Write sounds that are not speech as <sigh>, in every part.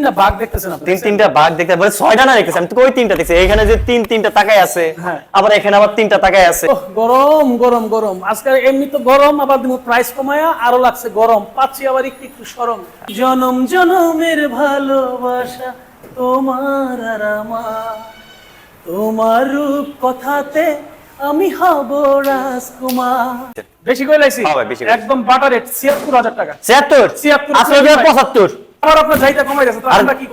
তিনটা বাঘ দেখতেছেন তিন তিনটা বাঘ দেখতে বলে ছয়টা না তো তিনটা দেখছি। এখানে যে তিন তিনটা তাকায় আছে হ্যাঁ। আবার এখানে আবার তিনটা তাকায় আছে। গরম গরম গরম। এমনি তো গরম আবার দিব প্রাইস কমায়া আরও লাগছে গরম। পাচ্ছি আবার একটু একটু সরম। জনম জনমের ভালোবাসা তোমার আর আমার। তোমার রূপ কথাতে আমি হব রাজকুমার। বেশি কই লাইছি হ্যাঁ একদম বাটার 76000 টাকা। 76 75 75 আপনার চাহিদা গেছে আমরা কি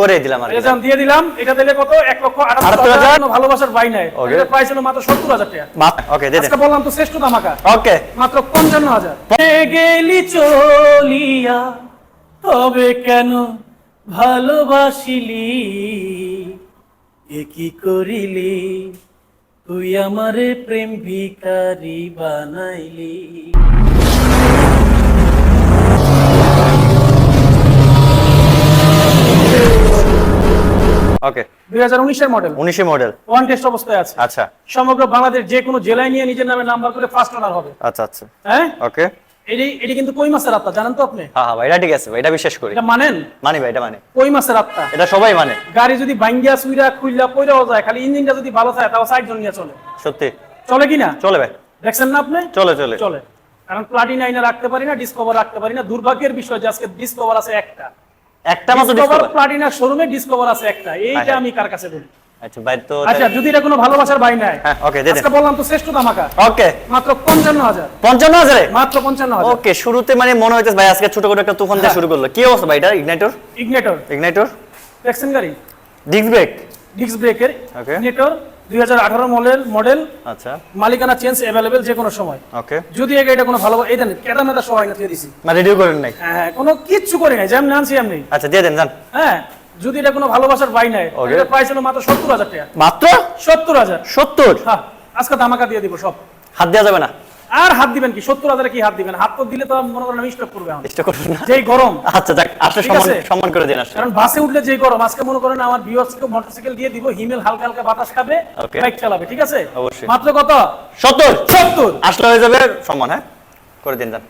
করে দিলাম দিয়ে দিলাম এটা দিলে কত? লক্ষ ভালোবাসার নাই। মাত্র 70 হাজার ওকে বললাম তো শ্রেষ্ঠ ওকে মাত্র 55 হাজার। গেলি চলিয়া তবে কেন ভালোবাসিলি? এ কি করিলি? তুই আমারে প্রেম ভিকারি বানাইলি। ওকে দুই হাজার উনিশের মডেল উনিশে মডেল ওয়ান টেস্ট অবস্থায় আছে। আচ্ছা। সমগ্র বাংলাদেশ যে কোনো জেলায় নিয়ে নিজের নামে নাম্বার করে ফার্স্ট হবে। আচ্ছা আচ্ছা। হ্যাঁ? ওকে এটি এটি কিন্তু কই মাছের আত্মা জানেন তো আপনি? হ্যাঁ হ্যাঁ ভাই এটা ঠিক আছে ভাই এটা বিশ্বাস করি। এটা মানেন? মানি ভাই এটা মানে। কই মাছের আত্মা এটা সবাই মানে। গাড়ি যদি ভাঙ্গিয়া সুইরা খুইলা যায় খালি ইঞ্জিনটা যদি ভালো থাকে তাও সাইড জন নিয়ে চলে। সত্যি। চলে কি না? চলে ভাই। দেখছেন না আপনি? চলে চলে। চলে। কারণ প্লাটিনা আইনা রাখতে পারি না ডিসকভার রাখতে পারি না। দুর্ভাগ্যের বিষয় যে আজকে ডিসকভার আছে একটা। একটা মাত্র ডিসকভার প্লাটিনার শোরুমে ডিসকভার আছে একটা। এইটা আচ্ছা। আমি কার কাছে বলি? আচ্ছা ভাই তো আচ্ছা যদি এটা কোনো ভালোবাসার ভাই নাই হ্যাঁ ওকে দে দেন। বললাম তো শ্রেষ্ঠ দামাকা ওকে মাত্র পঞ্চান্ন হাজার। পঞ্চান্ন হাজারে? মাত্র পঞ্চান্ন হাজার। ওকে শুরুতে মানে মনে হইতেছে ভাই আজকে ছোট করে একটা তুফান দিয়ে হ্যাঁ। শুরু করল। কি অবস্থা ভাই এটা? ইগনাইটর ইগনেটর ইগনাইটর দেখছেন গাড়ি? ডিস্ক ব্রেক ডিস্ক ব্রেকের Okay. ইগনেটর দুই হাজার আঠারো মডেল মডেল আচ্ছা। মালিকানা চেঞ্জ অ্যাভেলেবেল যে কোনো সময়। ওকে যদি এই গাড়িটা কোনো ভালো এই দেন কেটা মেটা সহায় না দিয়ে দিছি। মানে রেডিও করেন নাই। হ্যাঁ কোনো কিচ্ছু করে নাই যেমন আনছি এমনি আচ্ছা দিয়ে দেন যান। হ্যাঁ যদি এটা কোনো ভালোবাসার বাই নাই. এটা প্রাইস হলো মাত্র সত্তর হাজার টাকা। মাত্র? সত্তর হাজার। সত্তর? হ্যাঁ আজকে দামাকা দিয়ে দিব সব। হাত দেওয়া যাবে না। আর হাত দিবেন কি? সত্তর হাজারে কি হাত দিবেন? হাত তো দিলে তো মনে করেন স্টক করবে না? যেই গরম। আচ্ছা যাক আসলে সম্মান সম্মান করে দিন আসলে। কারণ বাসে উঠলে যেই গরম আজকে মনে করেন আমার ভিউয়ার্সকে মোটরসাইকেল দিয়ে দিব হিমেল হালকা হালকা বাতাস খাবে বাইক চালাবে ঠিক আছে? অবশ্যই। মাত্র কত? সত্তর। সত্তর। আসলে হয়ে যাবে সম্মান হ্যাঁ? করে দিন যান।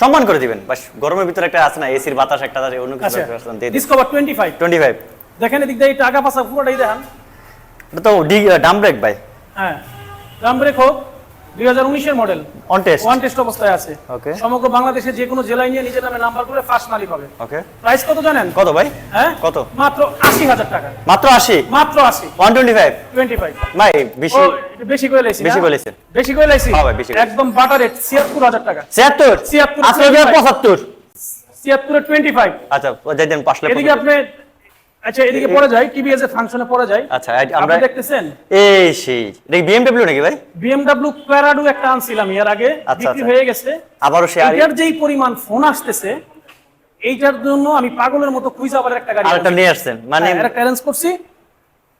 সম্মান করে দিবেন। বাস গরমের ভিতরে একটা আছে না এসির বাতাস একটা আছে অন্য কিছু আচ্ছা। আছে, Discover twenty five twenty five দেখেন এদিক দিয়ে টাকা পাশা পুরোটাই দেখান। এটা তো ডাম ব্রেক ভাই। হ্যাঁ। দাম ব্রেক হোক। দুই হাজার উনিশের model on test one test অবস্থায় আছে। Okay. সমগ্র বাংলাদেশে যে কোনো জেলায় নিয়ে নিজের নামে নাম্বার করে ফার্স্ট মালিক হবে ওকে প্রাইস কত জানেন? কত ভাই? হ্যাঁ? কত? মাত্র আশি হাজার টাকা। মাত্র আশি? মাত্র আশি। One twenty five twenty five ভাই বেশি বেশি করে লাইছি বেশি না? করে লাইছেন। বেশি করে লাইছি? হ্যাঁ ভাই, বেশি একদম বাটার রেট ছিয়াত্তর হাজার টাকা। ছিয়াত্তর? 76, আসলে যে 25 পঁচাত্তর। ছিয়াত্তরে টোয়েন্টি ফাইভ আচ্ছা যাই দেন পাঁচলে এদিকে আপনি আচ্ছা এদিকে পড়ে যায় টিভিএস এর ফাংশনে পড়ে যায়। আচ্ছা আমরা দেখতেছেন? এই সেই। এটা বিএমডব্লিউ নাকি ভাই? বিএমডব্লিউ প্যারাডু একটা আনছিলাম এর আগে আচ্ছা, বিক্রি আচ্ছা। হয়ে গেছে। আবারও সে আর এটার যেই পরিমাণ ফোন আসতেছে এইটার জন্য আমি পাগলের মতো খুঁজে আবার একটা গাড়ি আরেকটা নিয়ে আসছেন মানে হ্যাঁ, একটা অ্যারেঞ্জ করছি।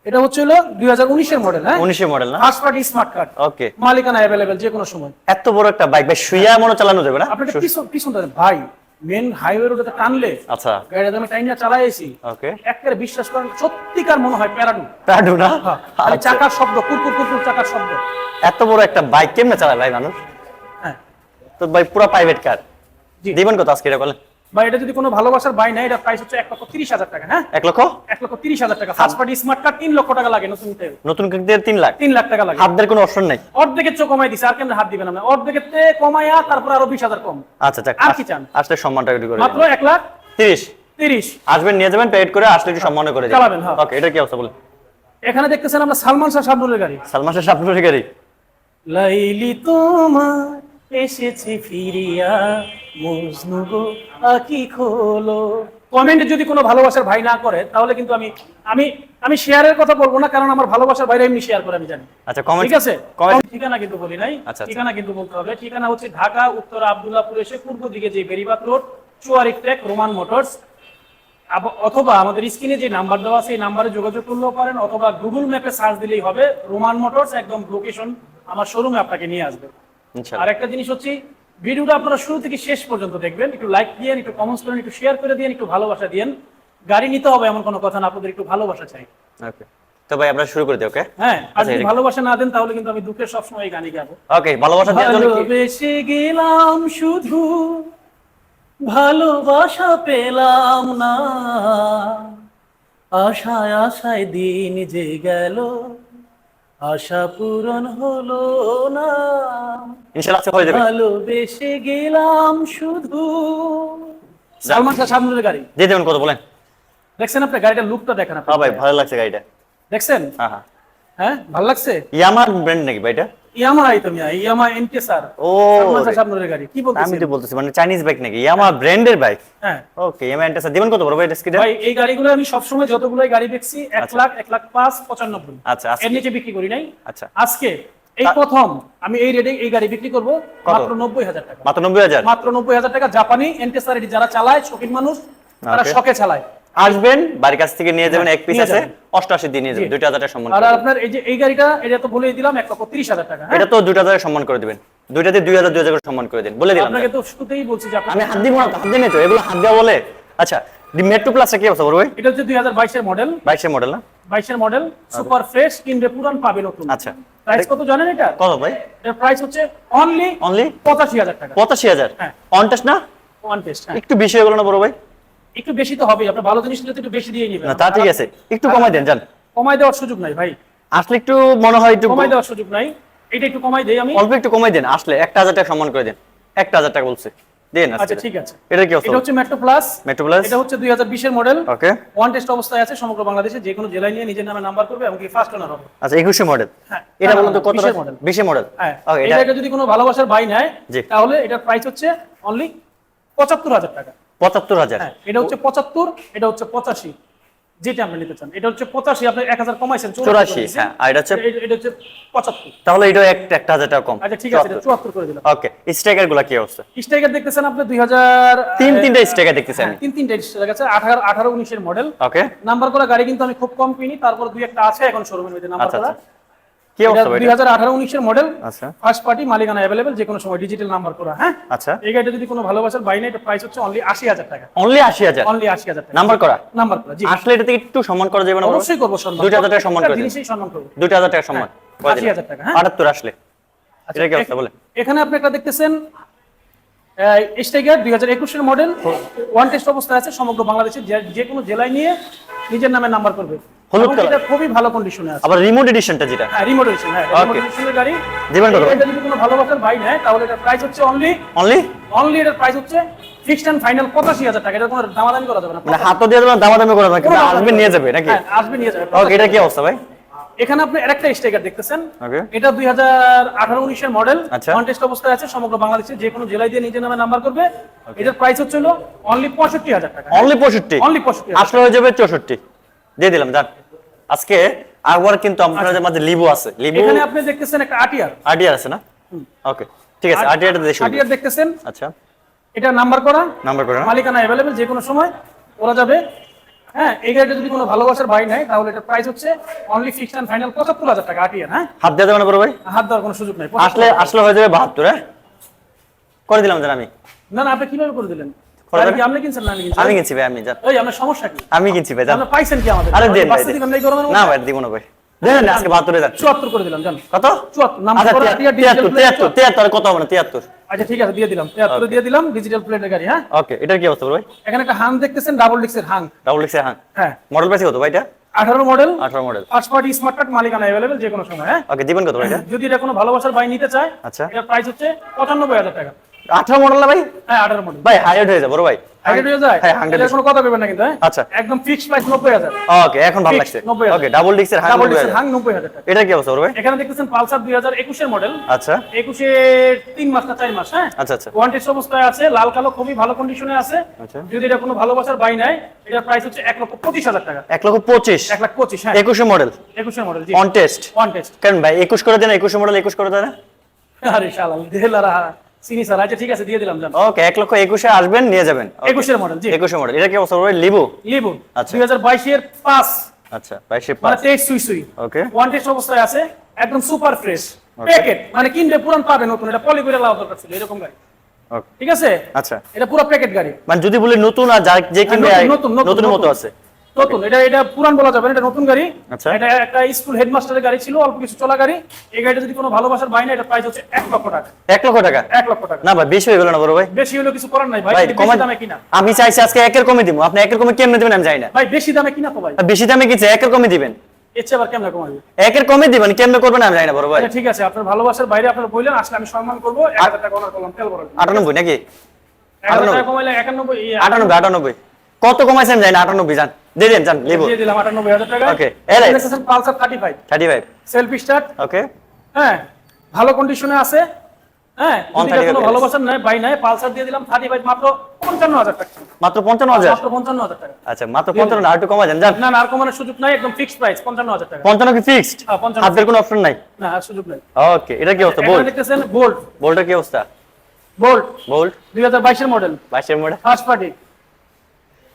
এটা হচ্ছে হলো দুই হাজার উনিশের মডেল হ্যাঁ? মডেল না? First party smart card okay মালিকানা অ্যাভেলেবেল যে কোনো সময়। এত বড় একটা বাইক ভাই শুইয়া মনে চালানো যাবে না? আপনি পিছন পিছনটা। ভাই। মেন হাইওয়ে রোডে টানলে আচ্ছা। গাড়িটা আমি টাইনা চালাইছি। ওকে একবারে বিশ্বাস করেন সত্যিকার মনে হয় প্যারাডু। প্যারাডু না? হ্যাঁ, আচ্ছা। চাকার শব্দ কুরকুর কুরকুর চাকার শব্দ। এত বড় একটা বাইক কেমনে চালায় ভাই মানুষ? হ্যাঁ। তো ভাই পুরো প্রাইভেট কার জি। দিবেন কত আজকে এটা বলেন ভাই এটা যদি কোনো ভালোবাসার বাই নাই এটা প্রাইস হচ্ছে এক লক্ষ তিরিশ হাজার টাকা হ্যাঁ? এক লক্ষ? এক লক্ষ তিরিশ হাজার টাকা। ফার্স্ট পার্টি স্মার্ট কার্ড তিন লক্ষ টাকা লাগে নতুন নিতে নতুন কিনতে তিন লাখ? তিন লাখ টাকা লাগে। হাতদের কোনো অপশন নাই? অর্ধেকের চেয়ে কমাই দিছে আর কেন হাত দিবেন না অর্ধেকের চেয়ে কমাইয়া তারপর আরও বিশ হাজার কম। আচ্ছা আর কি চান? আসলে সম্মানটা করে মাত্র এক লাখ তিরিশ। তিরিশ। আসবেন নিয়ে যাবেন পেড করে আসলে একটু সম্মান করে চালাবেন, হ্যাঁ। ওকে এটা কি অবস্থা বলে এখানে দেখতেছেন আমরা সালমান শাহ শাবনুরের গাড়ি। সালমান শাহ আপনার গাড়ি। লাইলি তোমার এসেছে ফিরিয়া মজনু গো আকি খোলো। কমেন্টে যদি কোনো ভালোবাসার ভাই না করে তাহলে কিন্তু আমি আমি আমি শেয়ারের কথা বলব না কারণ আমার ভালোবাসার বাইরে এমনি শেয়ার করে আমি জানি। আচ্ছা কমেন্ট ঠিক আছে? কমেন্ট ঠিকানা কিন্তু বলি নাই। আচ্ছা, আচ্ছা। ঠিকানা কিন্তু বলতে হবে। ঠিকানা হচ্ছে ঢাকা উত্তর আব্দুল্লাহপুর এসে পূর্ব দিকে যে বেরিবাদ রোড চুয়ারি ট্রেক রোমান মোটরস। অথবা আমাদের স্ক্রিনে যে নাম্বার দেওয়া আছে এই নাম্বারে যোগাযোগ করলেও পারেন অথবা গুগল ম্যাপে সার্চ দিলেই হবে রোমান মোটরস একদম লোকেশন আমার শোরুমে আপনাকে নিয়ে আসবে। আর একটা জিনিস হচ্ছে ভিডিওটা আপনারা শুরু থেকে শেষ পর্যন্ত দেখবেন একটু লাইক দিয়েন একটু কমেন্টস করেন একটু শেয়ার করে দিন একটু ভালোবাসা দিয়েন। গাড়ি নিতে হবে এমন কোনো কথা না আপনাদের একটু ভালোবাসা চাই। ওকে তো ভাই আমরা শুরু করে দিই ওকে হ্যাঁ আর আচ্ছা, যদি ভালোবাসা না দেন তাহলে কিন্তু আমি দুঃখের সবসময় এই গানই গাবো। ওকে ভালোবাসা দেওয়ার জন্য ভালোবেসে গেলাম শুধু ভালোবাসা পেলাম না। আশায় আশায় দিন যে গেল। আশা পূরণ হলো না। ইনশাআল্লাহ হয়ে যাবে। ভালোবেসে গেলাম শুধু। সালমান শাহ সামনের গাড়ি। দিয়ে দেবেন কত বলেন? দেখছেন আপনি গাড়িটা লুকটা দেখেন আপনি। হ্যাঁ ভাই ভালো লাগছে গাড়িটা। দেখছেন? হ্যাঁ হ্যাঁ। হ্যাঁ ভালো লাগছে? ইয়ামার ব্র্যান্ড নাকি ভাই এটা? ইয়ামাহাই তো মিয়া ইয়ামা এনকেসার ও সামনের গাড়ি। কি আমি তো বলতেছি মানে চাইনিজ বাইক নাকি? ইয়ামা ব্র্যান্ডের বাইক হ্যাঁ। ওকে ইয়ামা এন্টাসা দিবেন কত বড় ভাই এটা ভাই এই গাড়িগুলো আমি যতগুলোই গাড়ি দেখছি এক লাখ এক লাখ পাঁচ পঁচানব্বই। আচ্ছা এর নিচে বিক্রি করি নাই। আচ্ছা। আজকে এই প্রথম আমি এই রেটে এই গাড়ি বিক্রি করব মাত্র নব্বই হাজার টাকা। মাত্র নব্বই হাজার? মাত্র নব্বই হাজার টাকা। জাপানি এনটেসার এটি যারা চালায় শৌখিন মানুষ তারা শখে চালায়। আসবেন বাড়ির কাছ থেকে নিয়ে যাবেন হ্যাঁ, এক পিস আছে অষ্টআশি দিয়ে নিয়ে যাবেন দুইটা হাজার টাকা সম্মান আর আপনার এই যে এই গাড়িটা এটা তো বলে দিলাম এক লক্ষ তিরিশ হাজার টাকা হ্যাঁ? এটা তো দুইটা হাজার সম্মান করে দিবেন। দুইটাতে দুই হাজার দুই হাজার করে সম্মান করে দিন। বলে দিলাম আপনাকে তো শুরুতেই বলছি যে আমি হাত দিব না হাত দিয়ে তো এগুলো হাত দেওয়া বলে। আচ্ছা মেট্রো প্লাসটা কি অবস্থা ভাই? এটা হচ্ছে দুই হাজার বাইশের মডেল। বাইশের মডেল না? বাইশের মডেল সুপার ফ্রেশ কিনবে পুরান পাবে নতুন। আচ্ছা। প্রাইস কত জানেন এটা? কত ভাই? এর প্রাইস হচ্ছে অনলি অনলি পঁচাশি হাজার টাকা। পঁচাশি হাজার? হ্যাঁ। অনটেস্ট না? টেস্ট হ্যাঁ। একটু বেশি হয়ে গেল না বড় ভাই? একটু বেশি তো হবে আপনি ভালো জিনিস নিলে একটু বেশি দিয়ে নেবেন। না তা ঠিক আছে একটু কমাই দেন জান কমাই দেওয়ার সুযোগ নাই ভাই। আসলে একটু মনে হয় একটু কমাই দেওয়ার সুযোগ নাই এটা একটু কমাই দেই আমি। অল্প একটু কমাই দেন আসলে একটা হাজার টাকা সম্মান করে দেন একটা হাজার টাকা বলছে। দেন আচ্ছা ঠিক আছে। এটা কি অবস্থা? এটা হচ্ছে মেট্রো প্লাস মেট্রো প্লাস এটা হচ্ছে দুই হাজার বিশের মডেল ওকে ওয়ান টেস্ট অবস্থায় আছে সমগ্র বাংলাদেশে যে কোনো জেলায় নিয়ে নিজের নামে নাম্বার করবে এবং কি ফার্স্ট ওনার হবে। আচ্ছা একুশে মডেল হ্যাঁ। এটা না, বলুন তো কত 20 মডেল। বিশে মডেল হ্যাঁ ওকে এটা যদি কোনো ভালোবাসার ভাই নেয় তাহলে এটার প্রাইস হচ্ছে অনলি পঁচাত্তর হাজার টাকা। পঁচাত্তর হাজার। হ্যাঁ এটা হচ্ছে পঁচাত্তর এটা হচ্ছে পঁচাশি যেটা আপনি নিতে চান। এটা হচ্ছে পঁচাশি আপনি এক হাজার কমাইছেন চৌরাশি হ্যাঁ আর এটা হচ্ছে এটা হচ্ছে পঁচাত্তর। তাহলে এটা একটা একটা হাজার টাকা কম। আচ্ছা ঠিক আছে চুয়াত্তর। করে দিলাম। ওকে স্ট্রাইকারগুলা কি অবস্থা? স্ট্রাইকার দেখতেছেন আপনি দুই হাজার তিন তিনটা স্ট্রাইকার দেখতেছি আমি তিন তিনটা স্ট্রাইকার আছে আঠারো আঠারো উনিশের মডেল। ওকে। নাম্বার করা গাড়ি কিন্তু আমি খুব কম কিনি তারপর দুই একটা আছে এখন শোরুমের মধ্যে নাম্বার আচ্ছা, করা। আচ্ছা। কি অবস্থা ভাই দুই হাজার আঠারো মডেল আচ্ছা। ফার্স্ট পার্টি মালিকানা অ্যাভেলেবেল যে কোনো সময় ডিজিটাল নাম্বার করা হ্যাঁ? আচ্ছা। এই গাড়িটা যদি কোনো ভালোবাসার বাই নেই প্রাইস হচ্ছে অনলি আশি হাজার টাকা। অনলি আশি হাজার? অনলি আশি হাজার টাকা। নাম্বার করা? নাম্বার করা জি। আসলে এটাতে একটু সম্মান করা যাবে না অবশ্যই করব সম্মান। দুইটা হাজার টাকা সম্মান করে জিনিসই সম্মান করব। দুইটা টাকা সম্মান। হ্যাঁ, করে দিন। 80,000 টাকা, হ্যাঁ। আটাত্তর আসলে। এটা কি অবস্থা? বলে এখানে আপনি একটা দেখতেছেন দুই হাজার একুশের মডেল ওয়ান টেস্ট অবস্থায় আছে সমগ্র বাংলাদেশের যে কোনো জেলায় নিয়ে নিজের নামে নাম্বার করবে। হলুদ কালার। এটা খুবই ভালো কন্ডিশনে আছে। আবার রিমোট এডিশনটা যেটা। হ্যাঁ রিমোট এডিশন হ্যাঁ রিমোট এডিশনের গাড়ি। কত? এটা যদি কোনো ভালোবাসার ভাই নেয় তাহলে এটার প্রাইস হচ্ছে অনলি অনলি অনলি এটার প্রাইস হচ্ছে ফিক্সড এন্ড ফাইনাল পঁচাশি হাজার টাকা। এটা কোনো দামাদামি করা যাবে না। মানে হাতও দিয়ে দেবেন দামাদামি করে কিন্তু কোনো আসবে নিয়ে যাবে নাকি? হ্যাঁ, আসবে নিয়ে যাবে। ওকে এটা কি অবস্থা ভাই? এখানে আপনি আরেকটা স্টিকার দেখতেছেন। এটা দুই হাজার আঠারো উনিশের মডেল। কন্টেস্ট অবস্থায় আছে সমগ্র বাংলাদেশে যে কোনো জেলায় দিয়ে নিজের নামে নাম্বার করবে। এটার প্রাইস হচ্ছে অনলি পঁয়ষট্টি হাজার টাকা। অনলি পঁয়ষট্টি? অনলি পঁয়ষট্টি আসলে হয়ে যাবে চৌষট্টি। দিয়ে দিলাম যান আজকে আবার কিন্তু আপনাদের মাঝে লিবু আছে। লিবু এখানে আপনি দেখতেছেন একটা আটিয়ার। আইডিয়া আছে না? ওকে ঠিক আছে শুরু করি। আটিয়ার দেখতেছেন? আচ্ছা। এটা নাম্বার করা? নাম্বার করে? মালিকানা অ্যাভেলেবেল যে কোনো সময়। ওরা যাবে। হ্যাঁ এই গাড়িটা যদি কোনো ভালোবাসার ভাই নেয় তাহলে এটা প্রাইস হচ্ছে অনলি ফিক্সড এন্ড ফাইনাল পঁচাত্তর হাজার টাকা আটিয়ার হ্যাঁ? হাত দেবেন না বড় ভাই? হাত দেওয়ার কোনো সুযোগ নাই। আসলে আসলে হয়ে যাবে বাহাত্তর হ্যাঁ? করে দিলাম জান আমি। না না আপনি কীভাবে করে দিলেন? আপনি কিনছেন না আমি কিনছি? ভাই আমি জান ওই আপনার সমস্যা কি? আমি কিনছি ভাই জান আপনি পাইছেন কি আমাদের? আরে দেন ভাই না না ভাই দিব না ভাই। দেন না, আজকে বাহাত্তরে যান চুয়াত্তর করে দিলাম জান। কত? চুয়াত্তর নাম্বার আচ্ছা করা আটিয়ার ডিজিটাল তিয়াত্তর প্লেট তিয়াত্তর তিয়াত্তর কত হবে না তিয়াত্তর? আচ্ছা ঠিক আছে দিয়ে দিলাম তেহাত্তর দিয়ে দিলাম ডিজিটাল প্লেটের গাড়ি হ্যাঁ? ওকে এটার কি অবস্থা ভাই? এখানে একটা হাং দেখতেছেন ডাবল ডিক্সের হাং। ডাবল এক্স হ্যাঁ হ্যাঁ। মডেল পাইছি কত ভাই এটা? আঠারো মডেল আঠারো model first party smart card মালিকানা অ্যাভেলেবেল যে কোনো সময় হ্যাঁ? ওকে দিবেন কত ভাই এটা? যদি এটা কোনো ভালোবাসার ভাই নিতে চায় আচ্ছা। এটার প্রাইস হচ্ছে পঁচানব্বই হাজার টাকা। আঠারো মডেল না ভাই? হ্যাঁ আঠারো মডেল ভাই হাইড হয়ে যাবে বড় ভাই। হয়ে যায়? হ্যাঁ হান্ড্রেড এটার কোনো কথা বলবেন না কিন্তু হ্যাঁ? আচ্ছা। একদম ফিক্সড প্রাইস নব্বই হাজার। ওকে এখন ভালো লাগছে। ওকে ডাবল ডিক্সের হাই ডাবল ডিক্সের হাং নব্বই হাজার। টাকা। এটা কি অবস্থা বড় ভাই? এখানে দেখতেছেন পালসার দুই হাজার মডেল আচ্ছা। মাস না মাস হ্যাঁ? আচ্ছা আচ্ছা। ওয়ান টেস্ট অবস্থায় আছে লাল কালো খুবই ভালো কন্ডিশনে আছে। যদি এটা কোনো ভালোবাসার বাই নেয় এটার প্রাইস হচ্ছে লক্ষ পঁচিশ হাজার টাকা। এক লক্ষ পঁচিশ? এক লাখ পঁচিশ হ্যাঁ। একুশে মডেল মডেল জি। অন টেস্ট ওয়ান টেস্ট কেন ভাই একুশ করে দেন একুশে মডেল একুশ করে দেন? আরে শালাল দেলারা চিনি স্যার আচ্ছা ঠিক আছে দিয়ে দিলাম জান। ওকে এক লক্ষ একুশে আসবেন নিয়ে যাবেন। একুশের মডেল জি। একুশে মডেল এটা কি অবস্থা লিবু লিবু আচ্ছা। দুই হাজার বাইশের পাঁচ। আচ্ছা বাইশে মানে পাঁচ। তেইশ সুই সুই। ওকে ওয়ান টেস্ট অবস্থায় আছে একদম সুপার ফ্রেশ প্যাকেট মানে কিনবে পুরান পাবে নতুন এটা পলি করে লাগার দরকার ছিল এরকম গাড়ি। ঠিক আছে? আচ্ছা। এটা পুরো প্যাকেট গাড়ি। মানে যদি বলি নতুন আর যে কিনবে নতুন, নতুন, নতুন, নতুন মতো আছে। নতুন এটা এটা পুরান বলা যাবে এটা নতুন গাড়ি। আচ্ছা। এটা একটা স্কুল হেডমাস্টারের গাড়ি ছিল অল্প কিছু চলা গাড়ি। এই গাড়িটা যদি কোনো ভালোবাসার বাই না এটা প্রাইস হচ্ছে এক লক্ষ টাকা। এক লক্ষ টাকা? এক লক্ষ টাকা। না ভাই বেশি হয়ে গেল না বড় ভাই। বেশি কিছু করার নাই ভাই কমে দামে কিনা। আমি চাইছি আজকে একের কমে দিব আপনি একের কমে কেমনে দিবেন আমি জানি না। ভাই বেশি দামে কিনা তো ভাই। বেশি দামে একের কমে দিবেন? কেমন কমাবে? একের কমে দিবেন কেমনে করবেন আমি জানি না বড় ভাই। আচ্ছা ঠিক আছে আপনার ভালোবাসার বাইরে আপনার বললেন আসলে আমি সম্মান করব। এক হাজার টাকা ওনার করলাম তেল ভরার আটানব্বই নাকি? আটানব্বই। আটানব্বই কত কমাইছেন জানি না আটানব্বই যান। দিয়ে দেন যান লিবো। দিয়ে দিলাম আটানব্বই হাজার টাকা। Okay, এলাই। Pulsar thirty five thirty five selfie start okay হ্যাঁ ভালো কন্ডিশনে আছে। হ্যাঁ যদি কোনো ভালোবাসার নাই বাই নাই পালসার দিয়ে দিলাম থার্টি ফাইভ মাত্র পঞ্চান্ন হাজার টাকা। মাত্র পঞ্চান্ন হাজার মাত্র পঞ্চান্ন হাজার টাকা। আচ্ছা মাত্র পঞ্চান্ন না আর একটু কমা যান যান। না না আর কমানোর সুযোগ নাই একদম ফিক্সড প্রাইস পঞ্চান্ন হাজার টাকা। পঞ্চান্ন কি ফিক্সড হ্যাঁ, 55 হাতের কোনো অপশন নাই? না আর সুযোগ নাই। ওকে এটা কি অবস্থা? বোল্ট দেখতেছেন বোল্ট বোল্টের কি অবস্থা? বোল্ট বোল্ট দুই হাজার বাইশের মডেল বাইশের মোড়ে ফার্স্ট পার্টি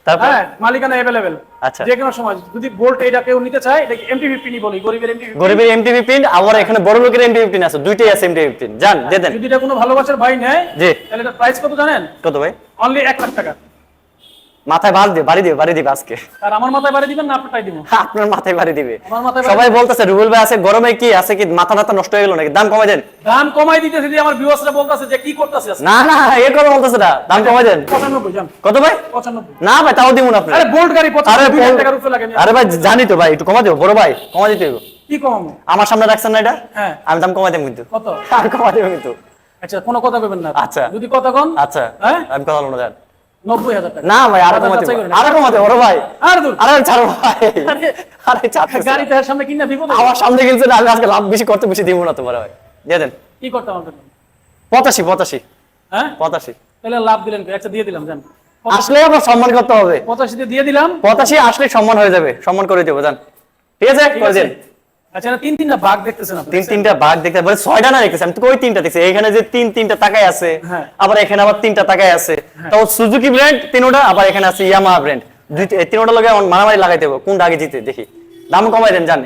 তারপর? হ্যাঁ মালিকানা অ্যাভেলেবেল আচ্ছা। যে কোনো সময় যদি বোল্ট এটা কেউ নিতে চায় এটা এমটি ফিফটিনই বলি? গরিবের এমটি গরিবের এমটি ফিফটিন আবার এখানে বড় লোকের এমটি ফিফটিন আছে দুইটাই আছে এমটি ফিফটিন যান দিয়ে দেন। যদি এটা কোনো ভালোবাসার ভাই নেয় জি। তাহলে এটা প্রাইস কত জানেন? কত ভাই? অনলি এক লাখ টাকা। মাথায় বাল দিয়ে বাড়ি দিবে বাড়ি দিবে আজকে। আর আমার মাথায় বাড়ি দিবেন না? আপনারটাই দিব। <laughs> আপনার মাথায় বাড়ি দিবে। আমার মাথায় সবাই বলতেছে রুবেল ভাই আছে গরমে কি আছে কি? মাথা টাথা নষ্ট হয়ে গেল নাকি? দাম কমাই দেন। দাম কমাই দিতেছে আমার ভিউয়ার্সরা বলতাছে যে কি করতেছে? না না এর কথা বলতেছে না। দাম কমাই দেন। পঁচানব্বই জান। কত ভাই? পঁচানব্বই। না ভাই তাও দিব না আপনি। আরে বোল্ট গাড়ি আরে পঁচানব্বই হাজার বল- টাকার উপরে লাগে। আরে ভাই জানি তো ভাই একটু কমা দিও বড় ভাই কমা দিতে হইব। কি কমাবো? আমার সামনে রাখছেন না এটা? হ্যাঁ। আমি দাম কমাই দেব কিন্তু। কত? <laughs> আর কমাই দেব কিন্তু। আচ্ছা কোনো কথা কইবেন না। আচ্ছা। যদি কথা কন। আচ্ছা। হ্যাঁ? আমি কথা বলব না নব্বই হাজার টাকা। না ভাই আরও কমাতে আরও কমাতে বড় ভাই। আর দূর। আরে ছাড়ো ভাই। আরে, আরে গাড়ি তার সামনে কিনা বিপদ আমার সামনে গেছে না আমি আজকে লাভ বেশি করতে বেশি দিব না তোমার ভাই। দিয়ে দেন। কি করতে হবে? পঁচাশি পঁচাশি। হ্যাঁ? পঁচাশি। তাহলে লাভ দিলেন? আচ্ছা দিয়ে দিলাম জান আসলে সম্মান করতে হবে। পঁচাশিতে দিয়ে দিলাম। পঁচাশি আসলে সম্মান হয়ে যাবে। সম্মান করে দেবো জান ঠিক আছে করে আছে। দিন। আচ্ছা তিন তিনটা বাঘ দেখতেছেন আপনি? তিন তিনটা বাঘ দেখতে বলে ছয়টা না দেখতেছি আমি তো ওই তিনটা দেখছি। এখানে যে তিন তিনটা তাকায় আছে হ্যাঁ। আবার এখানে আবার তিনটা তাকায় আছে। তাও সুজুকি ব্র্যান্ড তিনোটা আবার এখানে আছে ইয়ামা ব্র্যান্ড তিনোটা লগে মারামারি লাগাই দেবো কোনটা আগে জিতে দেখি। দাম কমাই দেন জান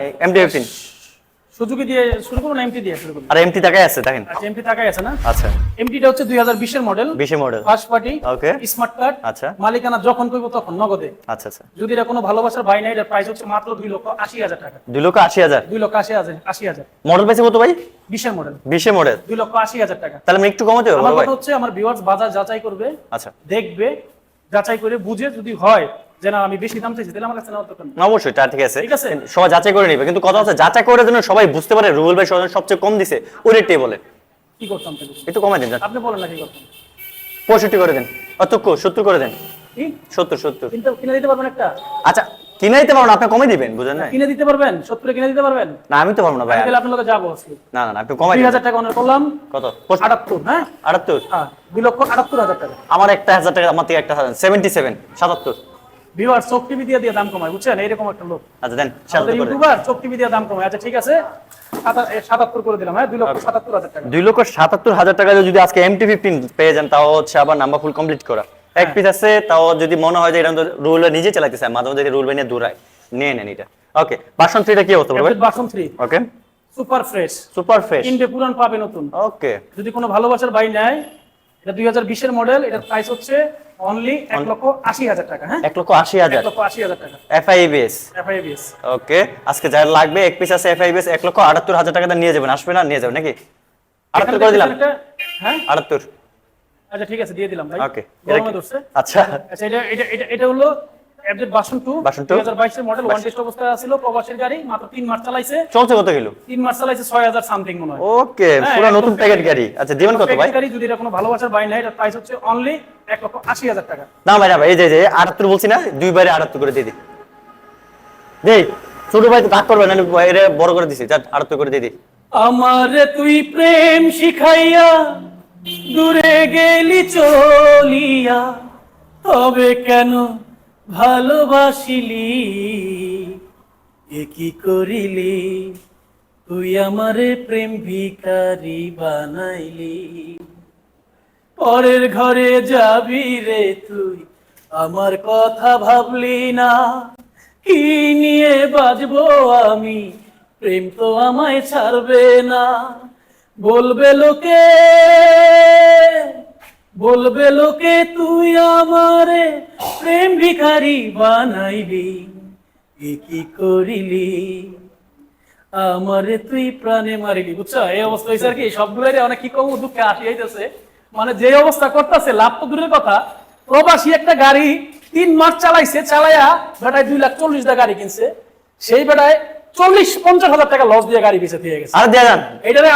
সুজুকি দিয়ে শুরু করুন এমটি দিয়ে শুরু করুন। আর এমটি তাকায় আছে দেখেন। আচ্ছা এমটি টাকায় আছে না? আচ্ছা। এমটিটা হচ্ছে দুই হাজার বিশের মডেল বিশে model first party Okay. Smart card আচ্ছা। মালিকানা যখন করব তখন নগদে। আচ্ছা আচ্ছা। যদি এটা কোনো ভালোবাসার ভাই নাই এটার প্রাইস হচ্ছে মাত্র দুই লক্ষ আশি হাজার টাকা। দুই লক্ষ আশি হাজার? দুই লক্ষ আশি হাজার আশি হাজার। মডেল পেয়েছে কত ভাই? বিশের মডেল বিশে মডেল দুই লক্ষ আশি হাজার টাকা। তাহলে আমি একটু কমাতে হবে আমার কথা হচ্ছে আমার ভিউয়ার্স বাজার যাচাই করবে আচ্ছা। দেখবে যাচাই করে বুঝে যদি হয় যে না আমি বেশি দাম চাইছি তাহলে আমার কাছে নেওয়ার দরকার নেই। অবশ্যই তা ঠিক আছে। ঠিক আছে। সবাই যাচাই করে নিবে। কিন্তু কথা হচ্ছে যাচাই করে যেন সবাই বুঝতে পারে রুবেল ভাই সবচেয়ে কম দিছে। ওই রেটটাই বলে কি করতাম একটু কমাই দিন আপনি বলেন না কি করতাম। পঁয়ষট্টি করে দেন। অতক্য সত্তর করে দেন। সত্তর সত্তর। কিনে দিতে পারবেন একটা? আচ্ছা কিনে দিতে পারব আপনি কমে দিবেন বুঝেন না কিনে দিতে পারবেন? সত্তরে কিনে দিতে পারবেন? না আমি তো পারব না ভাই। তাহলে আপনার যাব আজকে। না না আপনি কমাই টাকা অনার করলাম। কত? হ্যাঁ? হ্যাঁ লক্ষ টাকা। আমার একটা হাজার টাকা আমার থেকে একটা সেভেন্টি সেভেন সাতাত্তর। ভিউয়ার চোখ টিভি দিয়ে দিয়ে দাম কমায় বুঝছেন? এইরকম একটা লোক। আচ্ছা দেন। ইউটিউবার চোখ টিভি দিয়ে দাম কমায়। আচ্ছা ঠিক আছে। সাতা- এ, সাতাত্তর করে দিলাম হ্যাঁ? দুই লক্ষ সাতাত্তর হাজার টাকা। দুই লক্ষ সাতাত্তর হাজার টাকা যদি আজকে এমটি ফিফটিন পেয়ে যান তাও হচ্ছে আবার নাম্বার ফুল কমপ্লিট করা। এক পিস আছে তাও যদি মনে হয় যে এটা রুল নিজে চালাইতেছে মাঝে মাঝে রুল নিয়ে দূরায় নিয়ে নেন এটা। ওকে বাসন থ্রিটা কি হতে পারবে বাসন three okay super fresh super fresh কিনবে পুরান পাবে নতুন। ওকে যদি কোনো ভালোবাসার বাই নেয় এটা দুই হাজার বিশের মডেল এটার প্রাইস হচ্ছে অনলি এক লক্ষ আশি হাজার টাকা হ্যাঁ? এক লক্ষ আশি হাজার। লক্ষ আশি হাজার টাকা। এফআইবিএস এফআইবিএস ওকে আজকে যার লাগবে এক পিস আছে এফআইবিএস এক লক্ষ আটাত্তর হাজার টাকা নিয়ে যাবেন। আসবে না? নিয়ে যাবেন নাকি? আটাত্তর করে দিলাম। হ্যাঁ? আটাত্তর। আচ্ছা ঠিক আছে দিয়ে দিলাম ভাই। ওকে আচ্ছা। আচ্ছা এটা এটা এটা হলো অ্যাপডেট বাসন টু বাসন two? দুই হাজার মডেল ওয়ান টেস্ট অবস্থায় ছিল প্রবাসের গাড়ি মাত্র তিন মাস চালাইছে। চলছে কত কিলো? তিন মাস চালাইছে ছয় হাজার সামথিং মনে হয়। ওকে পুরো নতুন প্যাকেট গাড়ি। আচ্ছা দিবেন কত ভাই? গাড়ি যদি এটা কোনো ভালোবাসার বাই নাই এটার প্রাইস হচ্ছে অনলি এক লক্ষ আশি হাজার টাকা। না ভাই না ভাই এই যে এই যে আটাত্তর বলছি না দুইবারে আটাত্তর করে দিয়ে দিই। দেই ছোট ভাই ভাগ করবে না বড় করে দিছি যা করে দিয়ে দিই। আমারে তুই প্রেম শিখাইয়া দূরে গেলি চলিয়া তবে কেন ভালোবাসিলি, এ কি করিলি? তুই আমারে প্রেম ভিকারি বানাইলি। পরের ঘরে যাবি রে তুই, আমার কথা ভাবলি না। কি নিয়ে বাজবো আমি? প্রেম তো আমায় ছাড়বে না। বলবে লোকে বলবে লোকে, তুই আমারে প্রেম ভিখারি বানাইলি কি করিলি? আমারে তুই প্রাণে মারিলি বুঝছ? এই অবস্থা হয়েছে আর কি সবগুলোই অনেক কি কম, দুঃখে আসি যাইতেছে মানে যে অবস্থা করতেছে, লাভ তো দূরের কথা। প্রবাসী একটা গাড়ি তিন মাস চালাইছে চালাইয়া বেটায় দুই লাখ চল্লিশ গাড়ি কিনছে। সেই বেটায় চল্লিশ পঞ্চাশ হাজার টাকা লস দিয়ে গাড়ি বেঁচে দিয়ে গেছে। আর দিয়ে যান।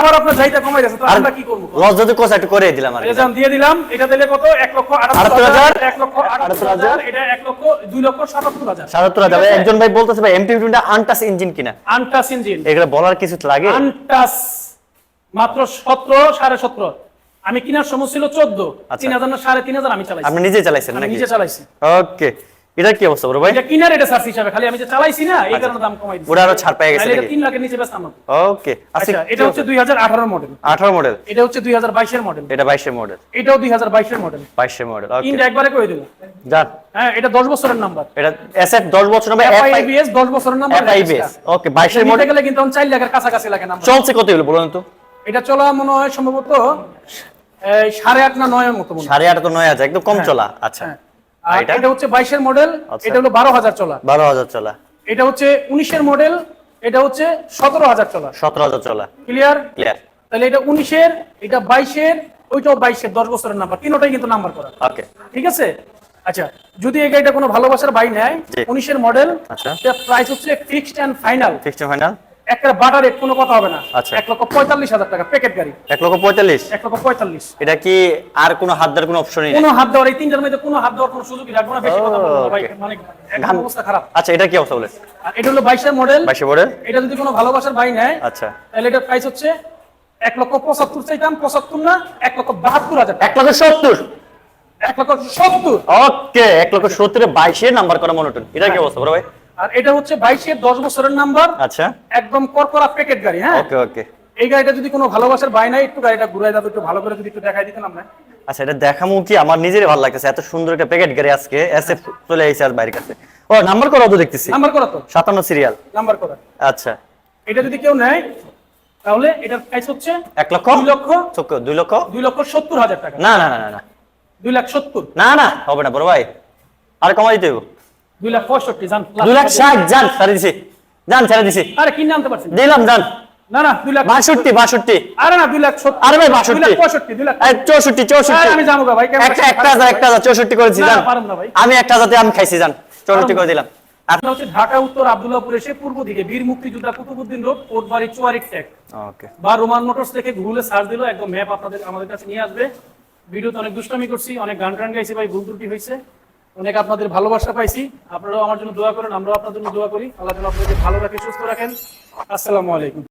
আবার আপনার চাহিদা কমাই যাচ্ছে তো আমরা কি করব? লস যদি কোস একটু করে দিলাম আর। এটা দিয়ে দিলাম এটা দিলে কত? এক লক্ষ আটাত্তর হাজার এক লক্ষ আটাত্তর হাজার? এটা এক লক্ষ দুই লক্ষ সাতাত্তর হাজার। সাতাত্তর হাজার। একজন ভাই বলতেছে ভাই এমটি ফিফটিনটা আনটাস ইঞ্জিন কিনা? আনটাস ইঞ্জিন এগুলো বলার কিছু লাগে? আনটাস মাত্র সতেরো সাড়ে সতেরো। আমি কিনার সময় ছিল চোদ্দ। আচ্ছা। তিন হাজার না সাড়ে তিন হাজার আমি চালাইছি। আপনি নিজে চালাইছেন নিজে চালাইছি। ওকে এটা কি অবস্থা বড় ভাই? এটা কিনার এটা সার্চ হিসাবে খালি আমি যে চালাইছি না এই কারণে দাম কমাই দিচ্ছি ওটা আরও ছাড় পেয়ে গেছে এটা নাকি? তিন লাখের নিচে আমার ওকে আচ্ছা এটা হচ্ছে দুই হাজার আঠারো মডেল আঠারো মডেল এটা হচ্ছে দুই হাজার বাইশের মডেল এটা বাইশের মডেল এটাও দুই হাজার বাইশের মডেল বাইশের মডেল ওকে তিনটা একবারে করে দেবো যান হ্যাঁ এটা দশ বছরের নাম্বার এটা এসএফ 10 বছর হবে এফআইবিএস দশ বছরের নাম্বার এফআইবিএস ওকে বাইশের নিতে মডেল গেলে কিন্তু আমার চার লাখের কাছাকাছি লাগে নাম্বার চলছে কত এগুলো বলুন তো? এটা চলা মনে হয় সম্ভবত সাড়ে আট না নয়ের মতো মনে হয়। সাড়ে আট তো নয় হাজার একদম কম চলা আচ্ছা। হ্যাঁ। আর এটা? হচ্ছে বাইশের মডেল আচ্ছা। এটা হলো বারো হাজার চলা। বারো হাজার চলা। এটা হচ্ছে উনিশের মডেল এটা হচ্ছে সতেরো হাজার চলা। সতেরো হাজার চলা। ক্লিয়ার ক্লিয়ার তাহলে এটা উনিশের এটা বাইশের ওইটাও বাইশের দশ বছরের নাম্বার তিনোটাই কিন্তু নাম্বার করা। ওকে ঠিক আছে? আচ্ছা যদি এই গাড়িটা কোনো ভালোবাসার বাই নেয় উনিশের মডেল আচ্ছা। প্রাইস হচ্ছে fixed and final fixed final একটা বাটার রেট কোনো কথা হবে না। আচ্ছা। এক লক্ষ পঁয়তাল্লিশ হাজার টাকা প্যাকেট গাড়ি। এক লক্ষ পঁয়তাল্লিশ? এক লক্ষ পঁয়তাল্লিশ। এটা কি আর কোনো হাত দেওয়ার কোনো অপশনই নেই? কোনো হাত দেওয়ার এই তিনটার মধ্যে কোনো হাত দেওয়ার কোনো সুযোগই রাখব না বেশি কথা বলব ভাই মানে অবস্থা খারাপ। আচ্ছা এটা কি অবস্থা বলে এটা হলো বাইশের মডেল বাইশের মডেল এটা যদি কোনো ভালোবাসার ভাই নেয় আচ্ছা। তাহলে এটার প্রাইস হচ্ছে এক লক্ষ পঁচাত্তর চাইতাম পঁচাত্তর না এক লক্ষ বাহাত্তর হাজার এক লক্ষ সত্তর? এক লক্ষ সত্তর। ওকে এক লক্ষ সত্তরে বাইশের নাম্বার করা মনোটন এটা কি অবস্থা বড় ভাই? আর এটা হচ্ছে বাইশের দশ বছরের নাম্বার। আচ্ছা। একদম করকরা প্যাকেট গাড়ি হ্যাঁ? ওকে ওকে। এই গাড়িটা যদি কোনো ভালোবাসার বাই নাই একটু গাড়িটা ঘুরাই দাও একটু ভালো করে যদি একটু দেখাই দিতেন আমরা আচ্ছা এটা দেখামু কি? আমার নিজেরই ভালো লাগতেছে এত সুন্দর একটা প্যাকেট গাড়ি আজকে এসএফ চলে আইছে আর বাইরের কাছে। ও নাম্বার করা তো দেখতেছি। নাম্বার করা তো। সাতান্ন সিরিয়াল নাম্বার করা। আচ্ছা। এটা যদি কেউ নেয় তাহলে এটার প্রাইস হচ্ছে এক লক্ষ? দুই লক্ষ। চোখ দুই লক্ষ? দুই লক্ষ সত্তর হাজার টাকা। না না না না না। দুই লাখ সত্তর। না না হবে না বড় ভাই। আর কমাই দিতে। দুই লাখ পঁয়ষট্টি জান দুই লাখ ষাট যান ছাড়ে দিছি। যান ছেড়ে দিছি। আরে কিনে আনতে পারছেন দিলাম যান না না দুই লাখ বাষট্টি বাষট্টি। আরে না দুই লাখ আরে ভাই বাষট্টি। পঁয়ষট্টি দুই লাখ চৌষট্টি চৌষট্টি। আমি ভাই একটা একটা হাজার একটা হাজার চৌষট্টি করেছি না, যান পারুম না ভাই। আমি একটা হাজারতে আমি খাইছি যান চৌষট্টি করে দিলাম। আপনার হচ্ছে ঢাকা উত্তর আব্দুল্লাহপুর এসে পূর্ব দিকে বীর মুক্তিযোদ্ধা কুতুবুদ্দিন রোড কোটবাড়ি চুয়ারিক ট্যাগ ওকে। বা রোমান মোটরস থেকে গুগলে সার্চ দিলো একদম ম্যাপ আপনাদের আমাদের কাছে নিয়ে আসবে। ভিডিওতে অনেক দুষ্টামি করছি অনেক গান টান গাইছি ভাই ভুল ত্রুটি হয়েছে। অনেক আপনাদের ভালোবাসা পাইছি। আপনারাও আমার জন্য দোয়া করেন, আমরাও আপনার জন্য দোয়া করি। আল্লাহ আপনাদের ভালো রাখে, সুস্থ রাখেন। আসসালামু আলাইকুম।